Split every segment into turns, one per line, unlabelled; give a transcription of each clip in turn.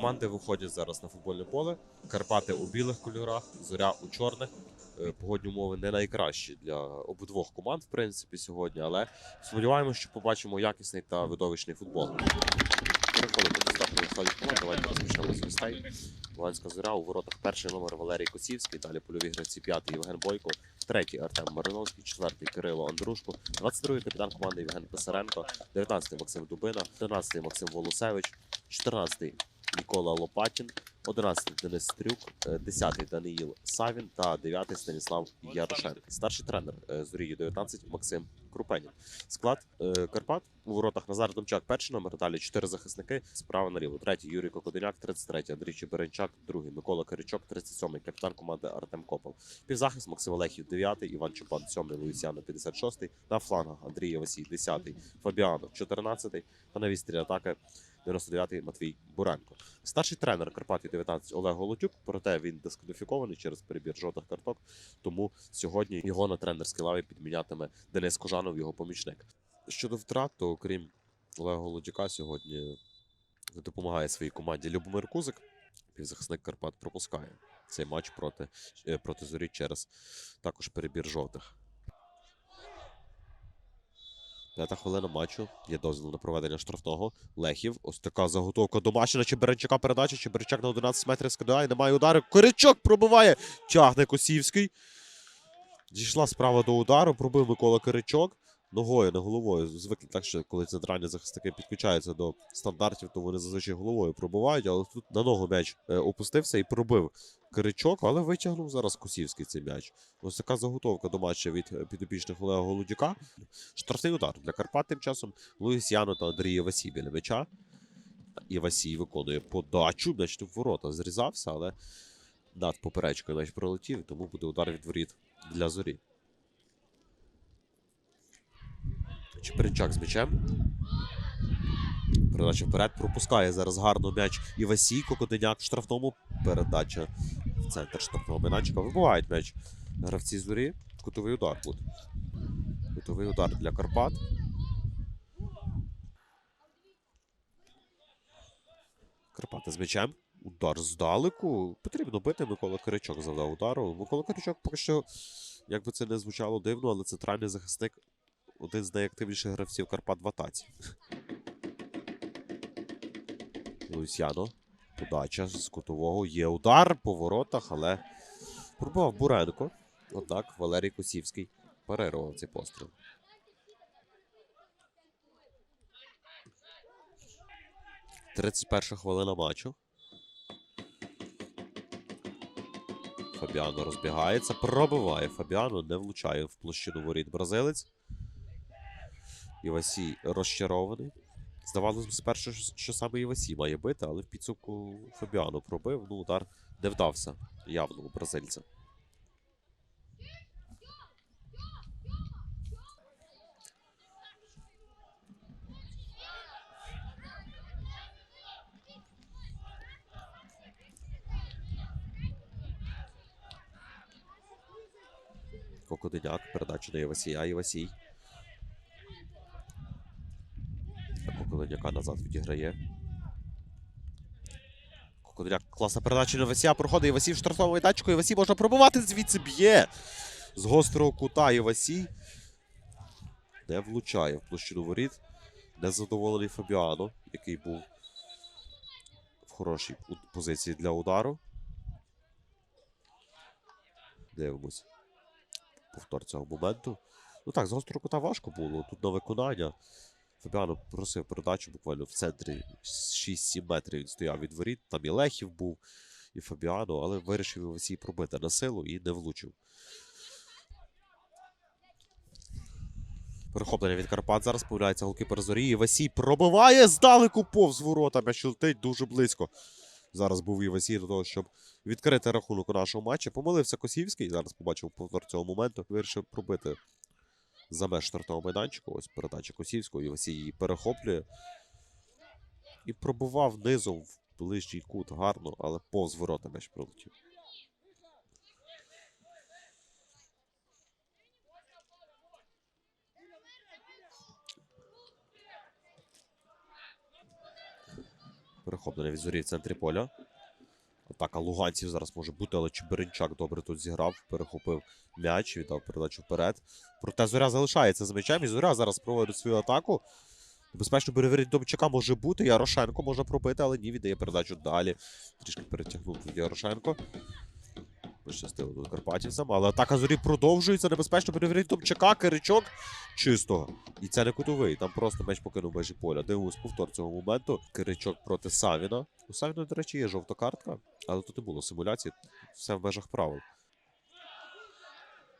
Команди виходять зараз на футбольне поле. Карпати у білих кольорах, зоря у чорних. Е, Погодні умови не найкращі для обидвох команд, в принципі, сьогодні, але сподіваємося, що побачимо якісний та видовищний футбол. Переходимо до стартової. Давайте розпочнемо з гостей. Луганська зоря у воротах перший номер Валерій Косівський, далі польові гравці п'ятий Євген Бойко, третій Артем Мариновський, четвертий Кирило Андрушко, 22-й капітан команди Євген Писаренко, 19-й Максим Дубина, 13-й Максим Волосевич, 14-й Нікола Лопатін, 11-й Денис Стрюк, е, 10-й Даниїл Савін та 9-й Станіслав Ярошенко. Старший тренер е, зорії 19 Максим Крупенін. Склад е, Карпат у воротах Назар Домчак, перший номер, далі чотири захисники справа наліво. Третій Юрій Кокоденяк, 33-й Андрій Чеберенчак, другий Микола Киричок, 37-й капітан команди Артем Копал. Півзахист Максим Олехів, 9-й, Іван Чупан, 7-й, Луїсяно, 56-й. На флангах Андрій Євасій, 10-й, Фабіано, 14-й. Та на вістрі атаки 99-й Матвій Буренко. Старший тренер Карпат 19 Олег Голотюк, проте він дискваліфікований через перебір жовтих карток. Тому сьогодні його на тренерській лаві підмінятиме Денис Кожанов, його помічник. Щодо втрат, то окрім Олега Голодюка, сьогодні допомагає своїй команді Любомир Кузик. Півзахисник Карпат пропускає цей матч проти, е, проти зорі через також перебір жовтих. П'ята хвилина матчу. Є дозвіл на проведення штрафного. Лехів. Ось така заготовка до домашня Чеберенчака передача. Чеберенчак на 11 метрів скидає. Немає удару. Коричок пробиває. Тягне Косівський. Дійшла справа до удару. Пробив Микола Киричок. Ногою, не головою. Звикли так, що коли центральні захисники підключаються до стандартів, то вони зазвичай головою пробивають, але тут на ногу м'яч е, опустився і пробив Киричок, але витягнув зараз Косівський цей м'яч. Ось така заготовка до матча від підопічних Олега Голодюка. Штрафний удар для Карпат тим часом. Луїс Яно та Андрій Євасій біля м'яча. Євасій виконує подачу. М'яч в ворота зрізався, але над поперечкою м'яч пролетів, тому буде удар від воріт для зорі. Чеперенчак з м'ячем. Передача вперед. Пропускає зараз гарно м'яч Івасій. Кокоденяк в штрафному. Передача в центр штрафного майданчика. Вибивають м'яч гравці зорі. Кутовий удар буде. Кутовий удар для Карпат. Карпати з м'ячем. Удар здалеку. Потрібно бити. Микола Киричок завдав удару. Микола Киричок поки що, як би це не звучало дивно, але центральний захисник один з найактивніших гравців Карпат в атаці. Луїсяно. Подача з кутового. Є удар по воротах, але пробував Буренко. Однак Валерій Косівський перервав цей постріл. Тридцять перша хвилина матчу. Фабіано розбігається, пробиває. Фабіано не влучає в площину воріт бразилець. Івасій розчарований. Здавалося спершу, що саме Івасій має бити, але в підсумку Фабіано пробив. Ну, удар не вдався явно у бразильця. Кокоденяк, передача на Євасія. Євасій. Кокоденяка назад відіграє. Кокоденяк, класна передача на Євасія. Проходить Євасій в штрафному майданчику. Євасій можна пробувати, звідси б'є. З гострого кута Євасій. Не влучає в площину воріт. Незадоволений Фабіано, який був в хорошій позиції для удару. Дивимось повтор цього моменту. Ну так, з гострого кута важко було. Тут на виконання. Фабіано просив передачу буквально в центрі 6-7 метрів він стояв від воріт. Там і Лехів був, і Фабіано, але вирішив Івасій пробити на силу і не влучив. Перехоплення від Карпат зараз появляється голкіпер Зорі. Івасій пробиває здалеку повз ворота. М'яч летить дуже близько. Зараз був Івасій до того, щоб відкрити рахунок у нашому матчі. Помилився Косівський. Зараз побачив повтор цього моменту. Вирішив пробити за меж стартового майданчику. Ось передача Косівського. Івасій її перехоплює. І пробував низом в ближній кут гарно, але повз ворота м'яч пролетів. Перехоплення від зорі в центрі поля. Атака луганців зараз може бути, але Чеберенчак добре тут зіграв, перехопив м'яч, віддав передачу вперед. Проте зоря залишається з м'ячем, і зоря зараз проводить свою атаку. Безпечно перевірить Домчака може бути. Ярошенко може пробити, але ні, віддає передачу далі. Трішки перетягнув тут Ярошенко. Пощастило тут Карпатівцям, але атака зорі продовжується. Небезпечно перевірить Домчака, Киричок чистого. І це не кутовий. Там просто меч покинув межі поля. Дивимось повтор цього моменту. Киричок проти Савіна. У Савіна, до речі, є жовта картка, але тут не було симуляції. Все в межах правил.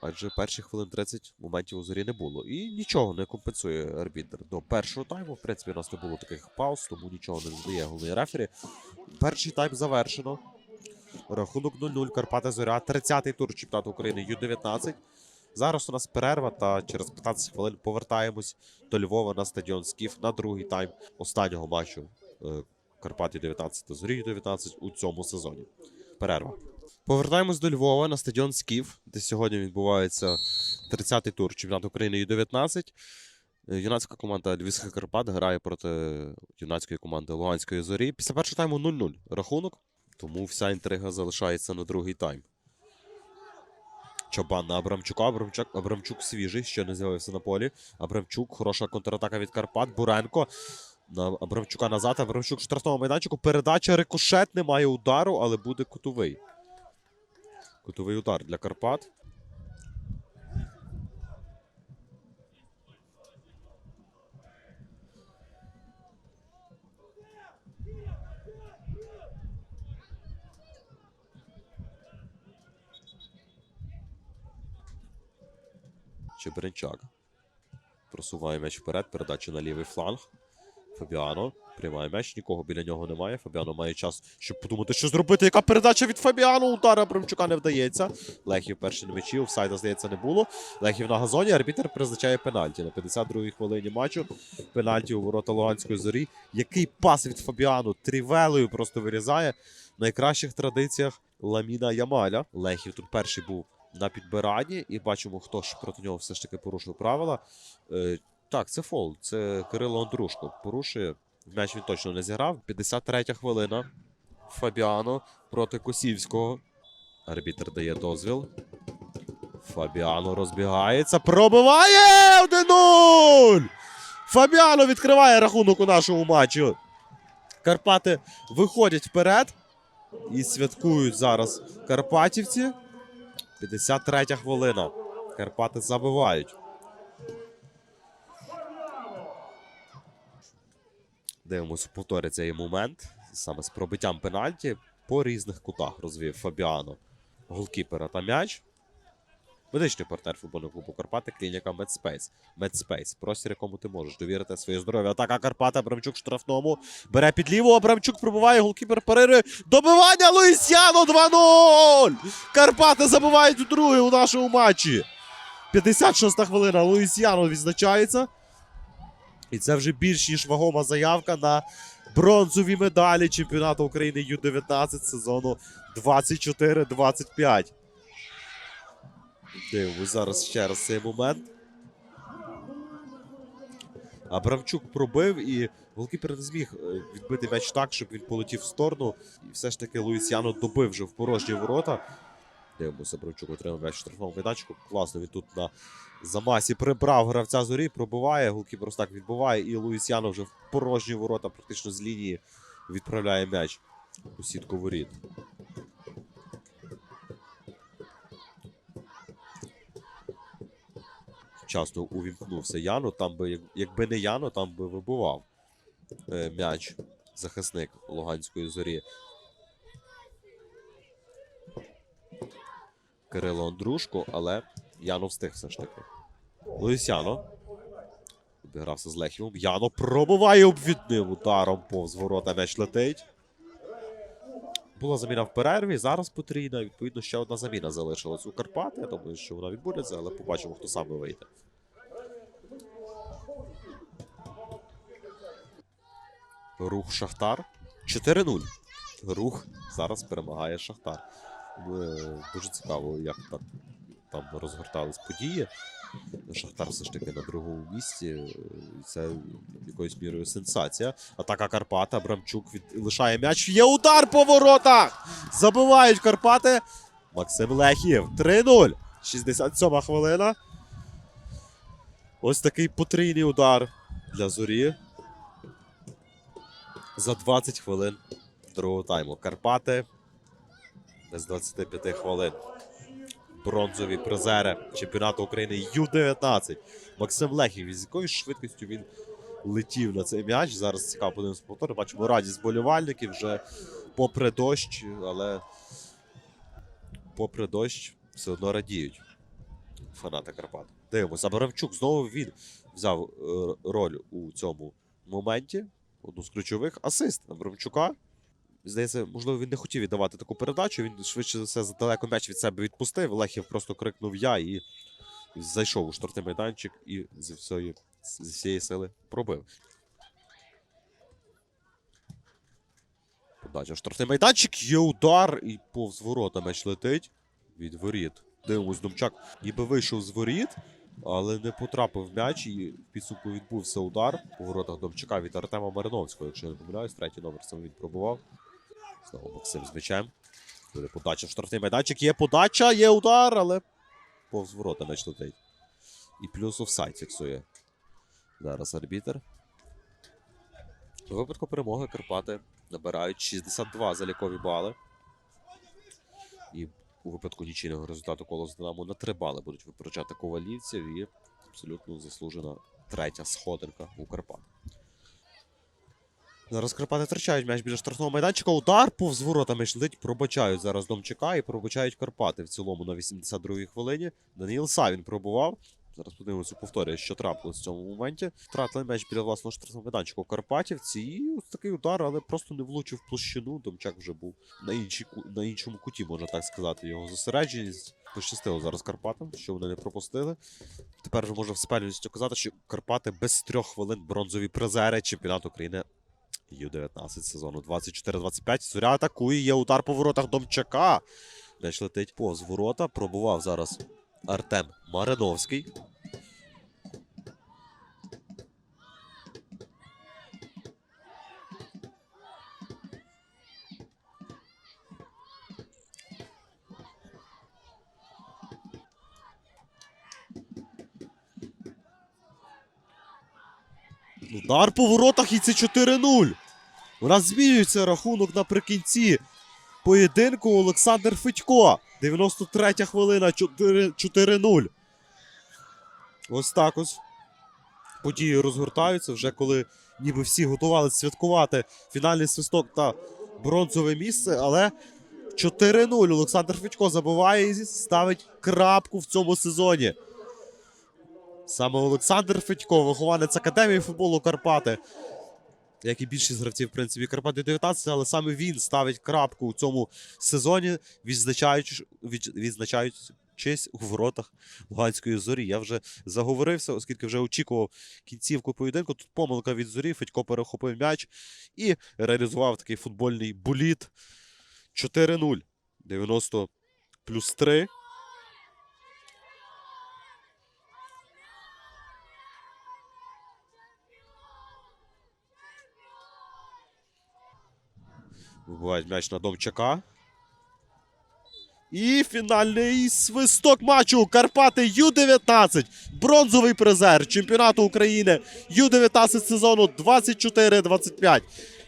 Адже перших хвилин 30 моментів у зорі не було. І нічого не компенсує арбітр. До першого тайму, в принципі, у нас не було таких пауз, тому нічого не додає головний рефері. Перший тайм завершено. Рахунок 0-0. Карпати Зоря. 30-й тур чемпіонату України Ю-19. Зараз у нас перерва, та через 15 хвилин повертаємось до Львова на стадіон Скіф на другий тайм останнього матчу е, Карпат Ю-19 та Зорі Ю-19 у цьому сезоні. Перерва. Повертаємось до Львова на стадіон Скіф, де сьогодні відбувається 30-й тур чемпіонату України Ю-19. Е, Юнацька команда Львівських Карпат грає проти юнацької команди Луганської зорі. Після першого тайму 0-0 рахунок, тому вся інтрига залишається на другий тайм. Чобан на Абрамчука. Абрамчук, Абрамчук свіжий, ще не з'явився на полі. Абрамчук, хороша контратака від Карпат. Буренко. На Абрамчука назад. Абрамчук в штрафному майданчику. Передача рикошет, немає удару, але буде кутовий. Кутовий удар для Карпат. Чебринчак. Просуває м'яч вперед, передача на лівий фланг. Фабіано приймає м'яч, нікого біля нього немає. Фабіано має час, щоб подумати, що зробити. Яка передача від Фабіано? Удара Абрамчука не вдається. Лехів перший на м'ячі, офсайда, здається, не було. Лехів на газоні, арбітер призначає пенальті на 52-й хвилині матчу. Пенальті у ворота Луганської зорі. Який пас від Фабіану трівелою просто вирізає. В найкращих традиціях Ламіна Ямаля. Лехів тут перший був на підбиранні, і бачимо, хто ж проти нього все ж таки порушив правила. Так, це фол. Це Кирило Андрушко порушує. М'яч він точно не зіграв. 53 хвилина. Фабіано проти Косівського. Арбітр дає дозвіл. Фабіано розбігається. Пробиває 1-0! Фабіано відкриває рахунок у нашому матчі. Карпати виходять вперед. І святкують зараз Карпатівці. 53 хвилина. Карпати забивають. Дивимося, повторить цей момент. Саме з пробиттям пенальті по різних кутах розвів Фабіано голкіпера та м'яч. Медичний партнер футбольного клубу Карпати, клініка Медспейс. Медспейс. Простір, якому ти можеш довірити своє здоров'я. Атака Карпата. Абрамчук штрафному. Бере під ліву. Абрамчук пробиває. Голкіпер парирує. Добивання Луїсяно 2-0! Карпати забивають вдруге у нашому матчі. 56 хвилина. Луїсяно відзначається. І це вже більш ніж вагома заявка на бронзові медалі чемпіонату України Ю-19 сезону 24-25. Дивимось зараз ще раз цей момент. Абрамчук пробив і голкіпер не зміг е, відбити м'яч так, щоб він полетів в сторону. І все ж таки Луїсяно добив вже в порожні ворота. Дивимося, Абрамчук отримав м'яч в штрафному майданчику. Класно, він тут на замасі прибрав гравця зорі, пробиває, голкіпер ось так відбиває, і Луїсяно вже в порожні ворота, практично з лінії відправляє м'яч у сітку воріт. Часто увімкнувся Яно. Там би, якби не Яно, там би вибивав е, м'яч захисник Луганської зорі. Кирило Андрушко, але Яно встиг все ж таки. Луїсяно. Обігрався з Лехівом. Яно пробиває обвідним ударом повз ворота м'яч летить. Була заміна в перерві, зараз потрійна. Відповідно, ще одна заміна залишилась у Карпати. Я думаю, що вона відбудеться, але побачимо, хто саме вийде. Рух Шахтар. 4-0. Рух зараз перемагає Шахтар. Дуже цікаво, як так там розгортались події. Шахтар все ж таки на другому місці. це якоюсь мірою сенсація. Атака Карпата. Абрамчук від... лишає м'яч. Є удар по воротах! Забивають Карпати. Максим Лехів. 3-0. 67 хвилина. Ось такий потрійний удар для зорі. За 20 хвилин другого тайму. Карпати без 25 хвилин. Бронзові призери чемпіонату України Ю-19. Максим Лехів. З якою швидкістю він летів на цей м'яч. Зараз цікаво подивимося повтори. Бачимо радість болівальників вже попри дощ, але попри дощ все одно радіють фанати Карпат. Дивимося. Абрамчук знову він взяв е, роль у цьому моменті. Одну з ключових асист Абрамчука. Здається, можливо, він не хотів віддавати таку передачу. Він швидше за все задалеко м'яч від себе відпустив. Лехів просто крикнув я і зайшов у штрафний майданчик і зі всієї, зі всієї сили пробив. Подача в штрафний майданчик, є удар і повз ворота м'яч летить від воріт. Дивимось, Думчак ніби вийшов з воріт, але не потрапив м'яч і в підсумку відбувся удар у воротах Домчака від Артема Мариновського, якщо я не помиляюсь, третій номер саме він пробував. Знову Максим з м'ячем. Буде подача в штрафний майданчик. Є подача, є удар, але повз ворота м'яч летить. І плюс офсайд фіксує. Зараз арбітер. У випадку перемоги Карпати набирають 62 залікові бали. І у випадку нічийного результату коло з Динамо на 3 бали будуть випереджати ковалівців і абсолютно заслужена третя сходинка у Карпат. Зараз Карпати втрачають м'яч біля штрафного майданчика. Удар повз ворота м'яч летить. Пробачають зараз Домчака і пробачають Карпати в цілому на 82-й хвилині. Даніл Савін пробував. Зараз подивимося, повторює, що трапилось в цьому моменті. Втратили м'яч біля власного штрафного майданчика Карпатівці. І ось такий удар, але просто не влучив площину. Домчак вже був на, іншій, на іншому куті, можна так сказати. Його зосередженість. Пощастило зараз Карпатам, що вони не пропустили. Тепер вже можна з певністю казати, що Карпати без трьох хвилин бронзові призери чемпіонату України Ю-19 сезону 24-25. Суря атакує, є удар по воротах Домчака. М'яч летить повз ворота. Пробував зараз Артем Мариновський. Удар по воротах і це 4-0. У нас змінюється рахунок наприкінці поєдинку Олександр Федько. 93 хвилина 4 4-0. Ось так ось. Події розгортаються вже коли ніби всі готувалися святкувати фінальний свисток та бронзове місце, але 4-0 Олександр Федько забиває і ставить крапку в цьому сезоні. Саме Олександр Федько, вихованець Академії футболу Карпати. Як і більшість гравців, в принципі, Карпати 19, але саме він ставить крапку у цьому сезоні, відзначаючи, відзначаючись у воротах Луганської зорі. Я вже заговорився, оскільки вже очікував кінцівку поєдинку. Тут помилка від зорі. Федько перехопив м'яч і реалізував такий футбольний боліт. 4-0. 90 плюс 3. Вибивають м'яч на Домчака. І фінальний свисток матчу Карпати Ю-19. Бронзовий призер чемпіонату України Ю-19 сезону 24-25.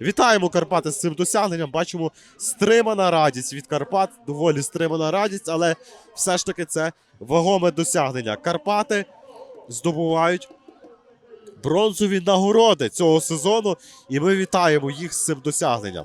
Вітаємо Карпати з цим досягненням. Бачимо стримана радість від Карпат. Доволі стримана радість, але все ж таки це вагоме досягнення. Карпати здобувають бронзові нагороди цього сезону, і ми вітаємо їх з цим досягненням.